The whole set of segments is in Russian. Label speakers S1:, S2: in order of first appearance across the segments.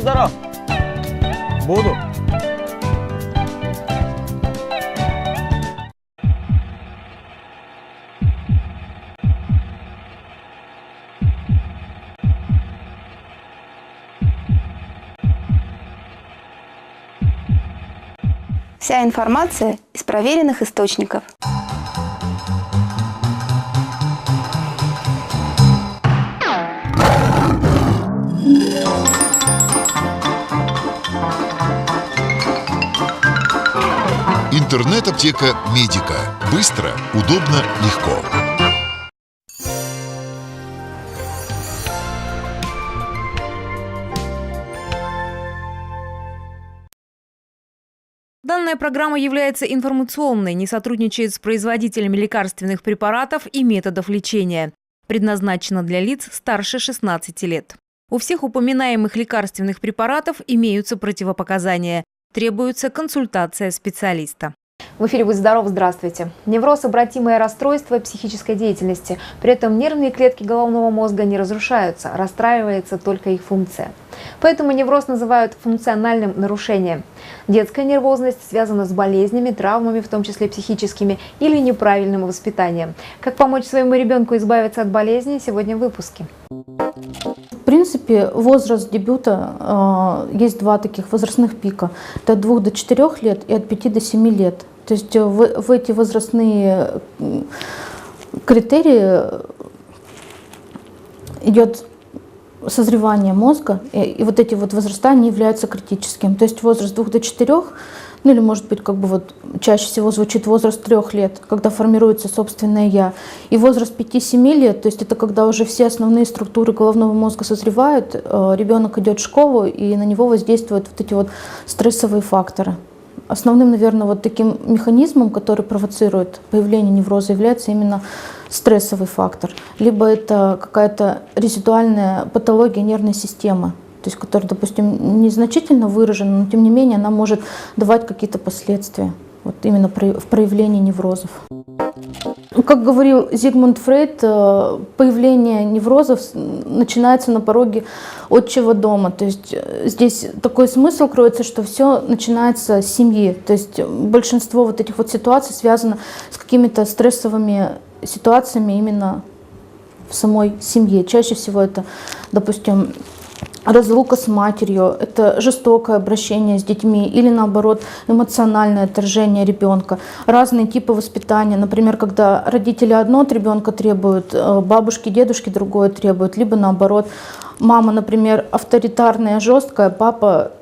S1: Здоров. Буду.
S2: Вся информация из проверенных источников.
S3: Интернет-аптека «Медика». Быстро, удобно, легко.
S4: Данная программа является информационной, не сотрудничает с производителями лекарственных препаратов и методов лечения. Предназначена для лиц старше 16 лет. У всех упоминаемых лекарственных препаратов имеются противопоказания. Требуется консультация специалиста.
S5: В эфире «Будь здоров», здравствуйте. Невроз – обратимое расстройство психической деятельности. При этом нервные клетки головного мозга не разрушаются, расстраивается только их функция. Поэтому невроз называют функциональным нарушением. Детская нервозность связана с болезнями, травмами, в том числе психическими, или неправильным воспитанием. Как помочь своему ребенку избавиться от болезни, сегодня в выпуске.
S6: В принципе, возраст дебюта э, есть два таких возрастных пика. Это от 2 до 4 лет и от 5 до 7 лет. То есть э, в, в эти возрастные критерии идет созревание мозга, и, и вот эти вот возраста, они являются критическим. То есть возраст 2 до 4, ну или может быть как бы вот чаще всего звучит возраст 3 лет, когда формируется собственное «я». И возраст 5-7 лет, то есть это когда уже все основные структуры головного мозга созревают, э, ребенок идет в школу, и на него воздействуют вот эти вот стрессовые факторы. Основным, наверное, вот таким механизмом, который провоцирует появление невроза, является именно стрессовый фактор. Либо это какая-то резидуальная патология нервной системы, то есть которая, допустим, незначительно выражена, но тем не менее она может давать какие-то последствия вот именно в проявлении неврозов. Ну, Как говорил Зигмунд Фрейд, э, появление неврозов начинается на пороге отчего дома. То есть э, здесь такой смысл кроется, что все начинается с семьи. То есть большинство вот этих вот ситуаций связано с какими-то стрессовыми ситуациями именно в самой семье. Чаще всего это, допустим, разлука с матерью, это жестокое обращение с детьми или наоборот эмоциональное отторжение ребенка. Разные типы воспитания, например, когда родители одно от ребенка требуют, э, бабушки, дедушки другое требуют, либо наоборот, мама, например, авторитарная, жесткая, папа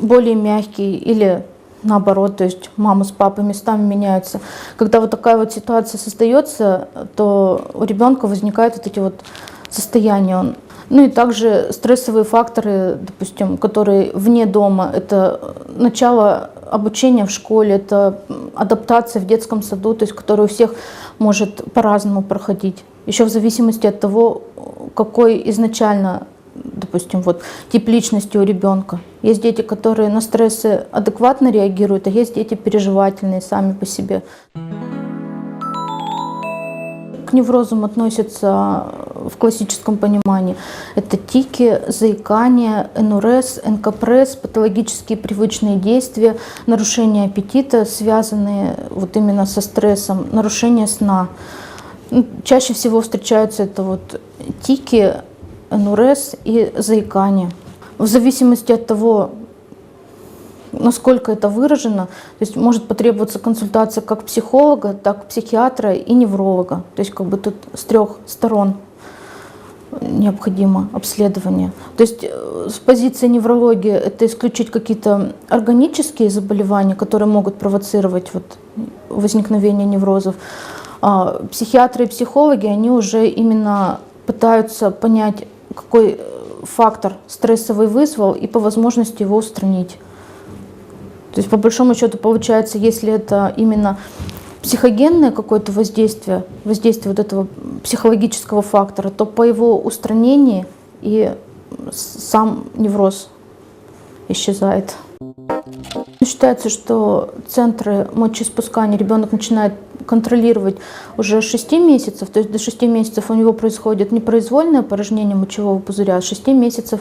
S6: более мягкий или наоборот, то есть мама с папой местами меняются. Когда вот такая вот ситуация создается, то у ребенка возникают вот эти вот состояния. Он ну и также стрессовые факторы, допустим, которые вне дома, это начало обучения в школе, это адаптация в детском саду, то есть которая у всех может по-разному проходить. Еще в зависимости от того, какой изначально, допустим, вот тип личности у ребенка. Есть дети, которые на стрессы адекватно реагируют, а есть дети переживательные сами по себе. К неврозам относятся в классическом понимании. Это тики, заикание, НРС, НКПРС, патологические привычные действия, нарушение аппетита, связанные вот именно со стрессом, нарушение сна. Ну, Чаще всего встречаются это вот тики, НРС и заикание. В зависимости от того, насколько это выражено, то есть может потребоваться консультация как психолога, так психиатра и невролога. То есть как бы тут с трех сторон необходимо обследование. То есть э, с позиции неврологии это исключить какие-то органические заболевания, которые могут провоцировать вот возникновение неврозов. А психиатры и психологи, они уже именно пытаются понять, какой фактор стрессовый вызвал и по возможности его устранить. То есть по большому счету получается, если это именно психогенное какое-то воздействие, воздействие вот этого психологического фактора, то по его устранении и сам невроз исчезает. Считается, что центры мочеиспускания ребенок начинает контролировать уже с 6 месяцев, то есть до 6 месяцев у него происходит непроизвольное опорожнение мочевого пузыря, а с 6 месяцев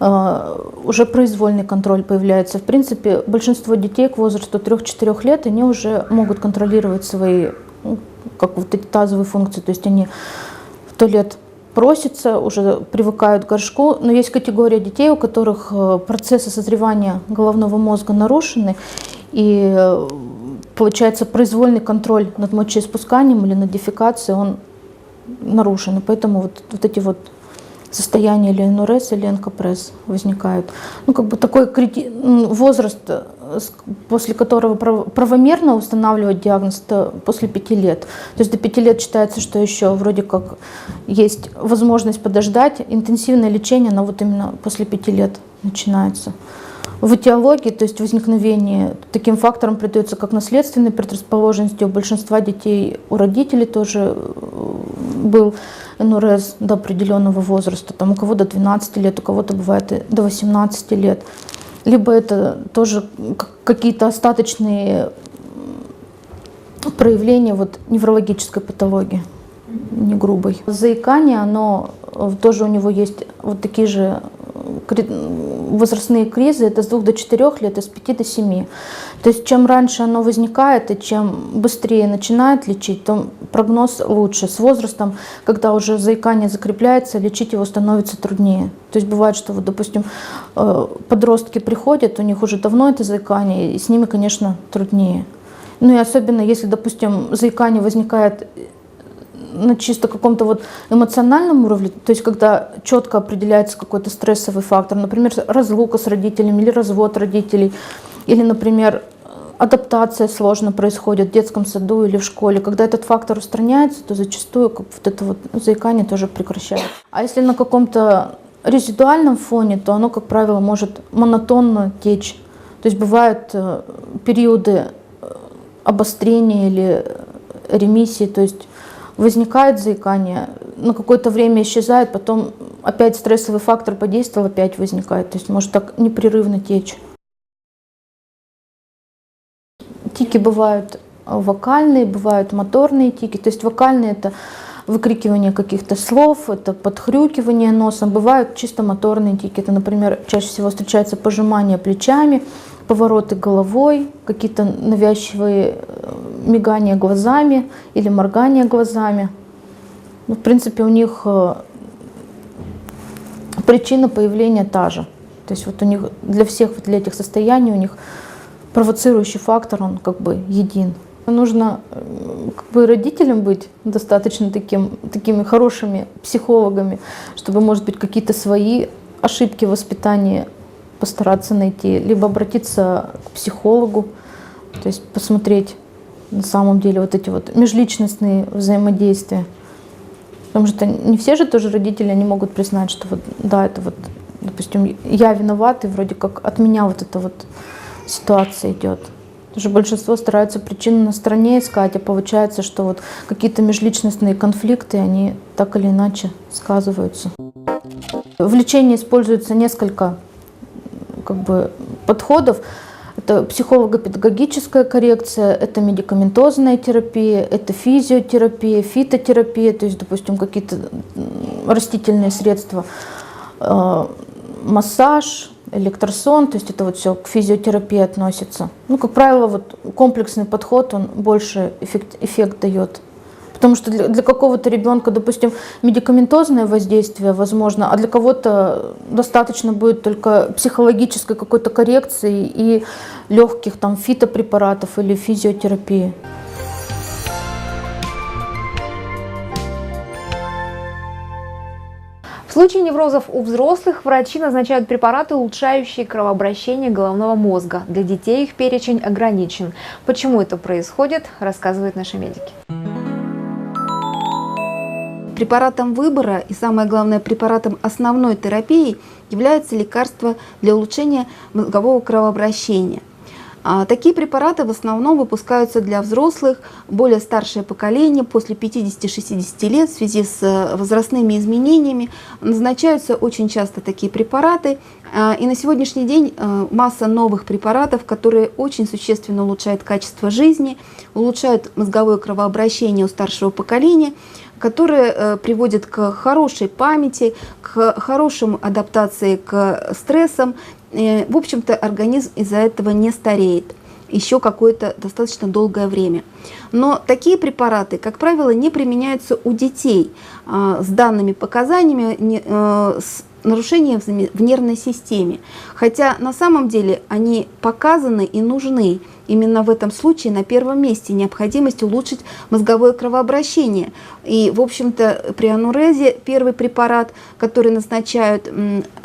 S6: э, уже произвольный контроль появляется. В принципе, большинство детей к возрасту 3-4 лет, они уже могут контролировать свои, ну, как вот эти тазовые функции, то есть они в туалет просятся, уже привыкают к горшку. Но есть категория детей, у которых э, процессы созревания головного мозга нарушены, и э, получается произвольный контроль над мочеиспусканием или над дефекацией, он нарушен. И поэтому вот, вот эти вот состояния или НРС, или НКПРС возникают. Ну, как бы такой крити... м, возраст, э, после которого прав- правомерно устанавливать диагноз, это после пяти лет. То есть до пяти лет считается, что еще вроде как есть возможность подождать. Интенсивное лечение, оно вот именно после пяти лет начинается. В этиологии, то есть возникновение, таким фактором придается как наследственной предрасположенности. У большинства детей, у родителей тоже э, был НРС до определенного возраста. Там у кого до 12 лет, у кого-то бывает до 18 лет. Либо это тоже какие-то остаточные проявления вот неврологической патологии, не грубой. Заикание, оно э, тоже у него есть вот такие же возрастные кризы, это с 2 до 4 лет, и с 5 до 7. То есть чем раньше оно возникает и чем быстрее начинает лечить, то прогноз лучше. С возрастом, когда уже заикание закрепляется, лечить его становится труднее. То есть бывает, что вот, допустим, э, подростки приходят, у них уже давно это заикание, и с ними, конечно, труднее. Ну и особенно, если, допустим, заикание возникает на чисто каком-то вот эмоциональном уровне, то есть когда четко определяется какой-то стрессовый фактор, например, разлука с родителями или развод родителей, или, например, адаптация сложно происходит в детском саду или в школе. Когда этот фактор устраняется, то зачастую как вот это вот заикание тоже прекращается. А если на каком-то резидуальном фоне, то оно, как правило, может монотонно течь. То есть бывают э, периоды э, обострения или э, ремиссии, то есть возникает заикание, на какое-то время исчезает, потом опять стрессовый фактор подействовал, опять возникает. То есть может так непрерывно течь. Тики бывают э, вокальные, бывают моторные тики. То есть вокальные это выкрикивание каких-то слов, это подхрюкивание носом. Бывают чисто моторные тики. Это, например, чаще всего встречается пожимание плечами, повороты головой, какие-то навязчивые мигания глазами или моргание глазами. Ну, в принципе, у них э, причина появления та же. То есть вот у них для всех вот для этих состояний у них провоцирующий фактор, он как бы един. Нужно э, как бы родителям быть достаточно таким, такими хорошими психологами, чтобы, может быть, какие-то свои ошибки в воспитании постараться найти, либо обратиться к психологу, то есть посмотреть на самом деле вот эти вот межличностные взаимодействия. Потому что не все же тоже родители, они могут признать, что вот, да, это вот, допустим, я виноват, и вроде как от меня вот эта вот ситуация идет. Потому что большинство стараются причину на стороне искать, а получается, что вот какие-то межличностные конфликты, они так или иначе сказываются. В лечении используется несколько как бы, подходов. Это психолого-педагогическая коррекция, это медикаментозная терапия, это физиотерапия, фитотерапия, то есть, допустим, какие-то растительные средства, э, массаж, электросон, то есть это вот все к физиотерапии относится. Ну, как правило, вот комплексный подход, он больше эффект, эффект дает. Потому что для, для какого-то ребенка, допустим, медикаментозное воздействие возможно, а для кого-то достаточно будет только психологической какой-то коррекции и легких там фитопрепаратов или физиотерапии.
S5: В случае неврозов у взрослых врачи назначают препараты, улучшающие кровообращение головного мозга. Для детей их перечень ограничен. Почему это происходит, рассказывают наши медики.
S2: Препаратом выбора и, самое главное, препаратом основной терапии являются лекарства для улучшения мозгового кровообращения. А, Такие препараты в основном выпускаются для взрослых, более старшее поколение, после 50-60 лет в связи с э, возрастными изменениями. Назначаются очень часто такие препараты. А, И на сегодняшний день э, масса новых препаратов, которые очень существенно улучшают качество жизни, улучшают мозговое кровообращение у старшего поколения, которые э, приводят к хорошей памяти, к хорошим адаптации к стрессам. Э, В общем-то, организм из-за этого не стареет еще какое-то достаточно долгое время. Но такие препараты, как правило, не применяются у детей а, с данными показаниями, э, с заме- в нервной системе. Хотя на самом деле они показаны и нужны. Именно в этом случае на первом месте необходимость улучшить мозговое кровообращение. И, в общем-то, при анурезе первый препарат, который назначают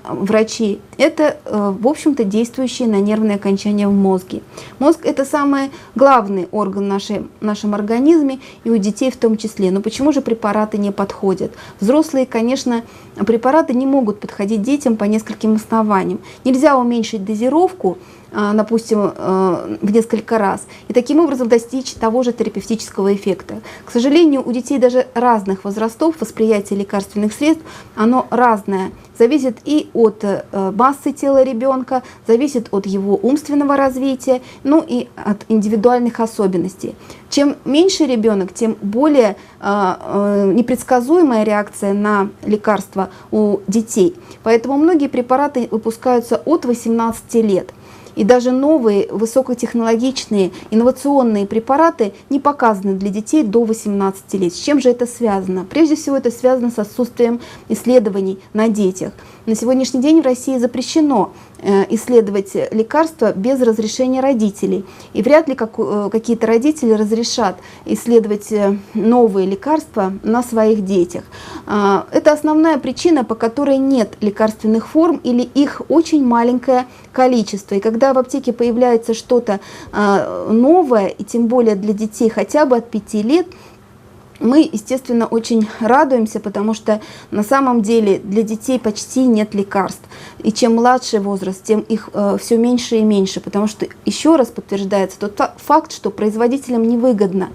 S2: врачи, это, э, в общем-то, действующие на нервные окончания в мозге. Мозг – это самый главный орган в нашей, нашем организме, и у детей в том числе. Но почему же препараты не подходят? Взрослые, конечно, препараты не могут подходить детям по нескольким основаниям. Нельзя уменьшить дозировку, допустим, э, в несколько раз, и таким образом достичь того же терапевтического эффекта. К сожалению, у детей даже разных возрастов восприятие лекарственных средств, оно разное. Зависит и от э, массы тела ребенка, зависит от его умственного развития, ну и от индивидуальных особенностей. Чем меньше ребенок, тем более э, непредсказуемая реакция на лекарства у детей. Поэтому многие препараты выпускаются от 18 лет. И даже новые высокотехнологичные инновационные препараты не показаны для детей до 18 лет. С чем же это связано? Прежде всего это связано с отсутствием исследований на детях. На сегодняшний день в России запрещено исследовать лекарства без разрешения родителей. И вряд ли как- э, какие-то родители разрешат исследовать э, новые лекарства на своих детях. А, Это основная причина, по которой нет лекарственных форм или их очень маленькое количество. И когда в аптеке появляется что-то а, новое, и тем более для детей хотя бы от 5 лет, мы, естественно, очень радуемся, потому что на самом деле для детей почти нет лекарств. И чем младший возраст, тем их все меньше и меньше, потому что еще раз подтверждается тот фа- факт, что производителям невыгодно,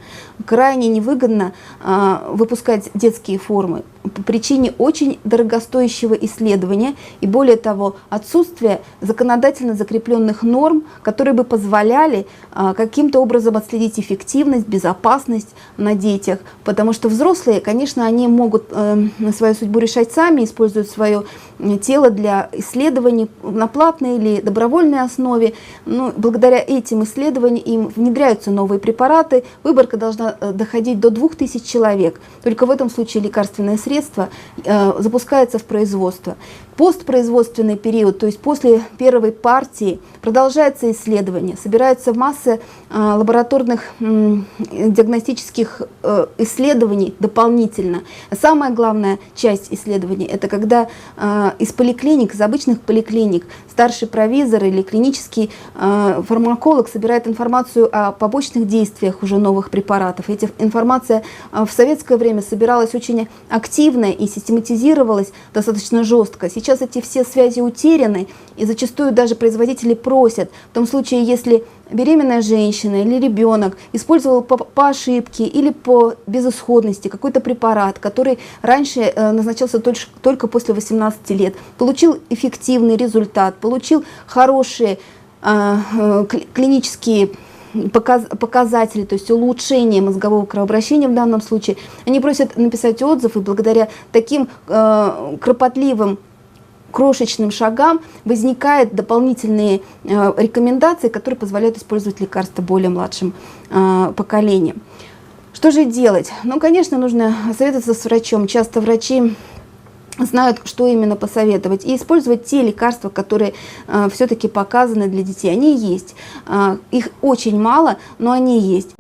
S2: крайне невыгодно а, выпускать детские формы по причине очень дорогостоящего исследования и более того отсутствия законодательно закрепленных норм, которые бы позволяли а, каким-то образом отследить эффективность, безопасность на детях, потому что взрослые, конечно, они могут э, свою судьбу решать сами, используют свое тело для исследований на платной или добровольной основе. Ну, благодаря этим исследованиям им внедряются новые препараты, выборка должна э, доходить до 2000 человек. Только в этом случае лекарственное средство э, запускается в производство. Постпроизводственный период, то есть после первой партии, продолжается исследование, собираются масса э, лабораторных м, диагностических э, исследований дополнительно. Самая главная часть исследований – это когда э, из поликлиник, из обычных поликлиник, старший провизор или клинический э, фармаколог собирает информацию о побочных действиях уже новых препаратов. Эта информация э, в советское время собиралась очень активно и систематизировалась достаточно жестко. Сейчас эти все связи утеряны, и зачастую даже производители просят, в том случае, если беременная женщина или ребенок использовал по, по ошибке или по безысходности какой-то препарат, который раньше э, назначался только, только после 18 лет, получил эффективный результат, получил хорошие э, э, кли- клинические показ- показатели, то есть улучшение мозгового кровообращения в данном случае, они просят написать отзыв, и благодаря таким э, кропотливым крошечным шагам возникают дополнительные э, рекомендации, которые позволяют использовать лекарства более младшим э, поколением. Что же делать? Ну, конечно, нужно советоваться с врачом. Часто врачи знают, что именно посоветовать, и использовать те лекарства, которые э, все-таки показаны для детей. Они есть. Э, их очень мало, но они есть.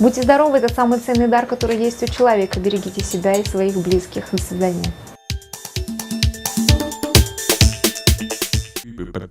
S5: Будьте здоровы, это самый ценный дар, который есть у человека. Берегите себя и своих близких. До свидания.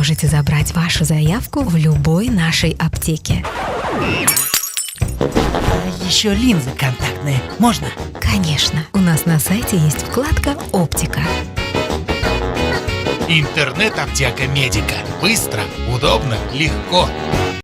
S7: можете забрать вашу заявку в любой нашей аптеке.
S8: А еще линзы контактные. Можно?
S7: Конечно, у нас на сайте есть вкладка «Оптика».
S8: Интернет-аптека Медика. Быстро, удобно, легко.